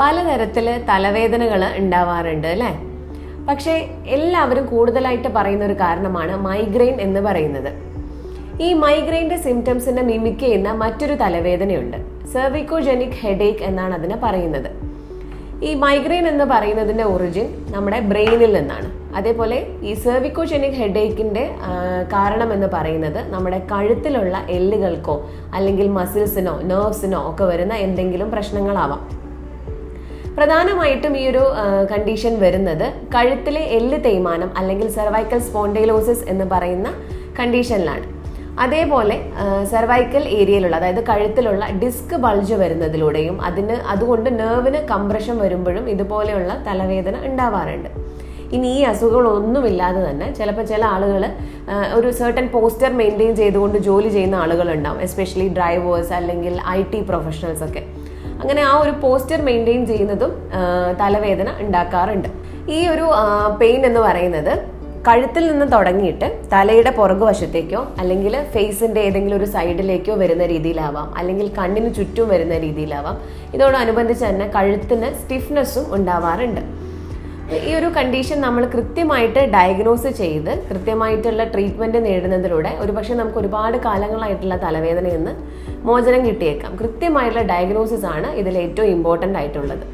പലതരത്തിൽ തലവേദനകൾ ഉണ്ടാവാറുണ്ട് അല്ലേ? പക്ഷേ എല്ലാവരും കൂടുതലായിട്ട് പറയുന്ന ഒരു കാരണമാണ് മൈഗ്രെയിൻ എന്ന് പറയുന്നത്. ഈ മൈഗ്രെയിന്റെ സിംറ്റംസിനെ മിമിക് ചെയ്യുന്ന മറ്റൊരു തലവേദനയുണ്ട്. സെർവിക്കോജെനിക് ഹെഡേക്ക് എന്നാണ് അതിനെ പറയുന്നത്. ഈ മൈഗ്രെയിൻ എന്ന് പറയുന്നതിന്റെ ഒറിജിൻ നമ്മുടെ ബ്രെയിനിൽ നിന്നാണ്. അതേപോലെ ഈ സെർവിക്കോജെനിക് ഹെഡേക്കിന്റെ കാരണം എന്ന് പറയുന്നത് നമ്മുടെ കഴുത്തിലുള്ള എല്ലുകൾക്കോ അല്ലെങ്കിൽ മസിൽസിനോ നെർവ്സിനോ ഒക്കെ വരുന്ന എന്തെങ്കിലും പ്രശ്നങ്ങളാവാം. പ്രധാനമായിട്ടും ഈ ഒരു കണ്ടീഷൻ വരുന്നത് കഴുത്തിലെ എല്ല് തേയ്മാനം അല്ലെങ്കിൽ സെർവൈക്കൽ സ്പോണ്ടൈലോസിസ് എന്ന് പറയുന്ന കണ്ടീഷനിലാണ് അതേപോലെ സെർവൈക്കൽ ഏരിയയിലുള്ള അതായത് കഴുത്തിലുള്ള ഡിസ്ക് ബൾജ് വരുന്നതിലൂടെയും അതിന് അതുകൊണ്ട് നെർവിന് കംപ്രഷൻ വരുമ്പോഴും ഇതുപോലെയുള്ള തലവേദന ഉണ്ടാവാറുണ്ട്. ഇനി ഈ അസുഖങ്ങളൊന്നുമില്ലാതെ തന്നെ ചിലപ്പോൾ ചില ആളുകൾ ഒരു സർട്ടൻ പോസ്റ്റർ മെയിന്റെയിൻ ചെയ്തുകൊണ്ട് ജോലി ചെയ്യുന്ന ആളുകളുണ്ടാവും എസ്പെഷ്യലി ഡ്രൈവേഴ്സ് അല്ലെങ്കിൽ ഐ ടി പ്രൊഫഷണൽസ് ഒക്കെ. അങ്ങനെ ആ ഒരു പോസ്റ്റർ മെയിന്റെയിൻ ചെയ്യുന്നതും തലവേദന ഉണ്ടാക്കാറുണ്ട്. ഈ ഒരു പെയിൻ എന്ന് പറയുന്നത് കഴുത്തിൽ നിന്ന് തുടങ്ങിയിട്ട് തലയുടെ പുറകുവശത്തേക്കോ അല്ലെങ്കിൽ ഫേസിന്റെ ഏതെങ്കിലും ഒരു സൈഡിലേക്കോ വരുന്ന രീതിയിലാവാം അല്ലെങ്കിൽ കണ്ണിന് ചുറ്റും വരുന്ന രീതിയിലാവാം. ഇതോടനുബന്ധിച്ച് തന്നെ കഴുത്തിന് സ്റ്റിഫ്നെസ്സും ഉണ്ടാവാറുണ്ട്. ഈ ഒരു കണ്ടീഷൻ നമ്മൾ കൃത്യമായിട്ട് ഡയഗ്നോസ് ചെയ്ത് കൃത്യമായിട്ടുള്ള ട്രീറ്റ്മെന്റ് നേടുന്നതിലൂടെ ഒരുപക്ഷെ നമുക്ക് ഒരുപാട് കാലങ്ങളായിട്ടുള്ള തലവേദനയിൽ നിന്ന് മോചനം കിട്ടിയേക്കാം. കൃത്യമായിട്ടുള്ള ഡയഗ്നോസിസ് ആണ് ഇതിൽ ഏറ്റവും ഇമ്പോർട്ടന്റ് ആയിട്ടുള്ളത്.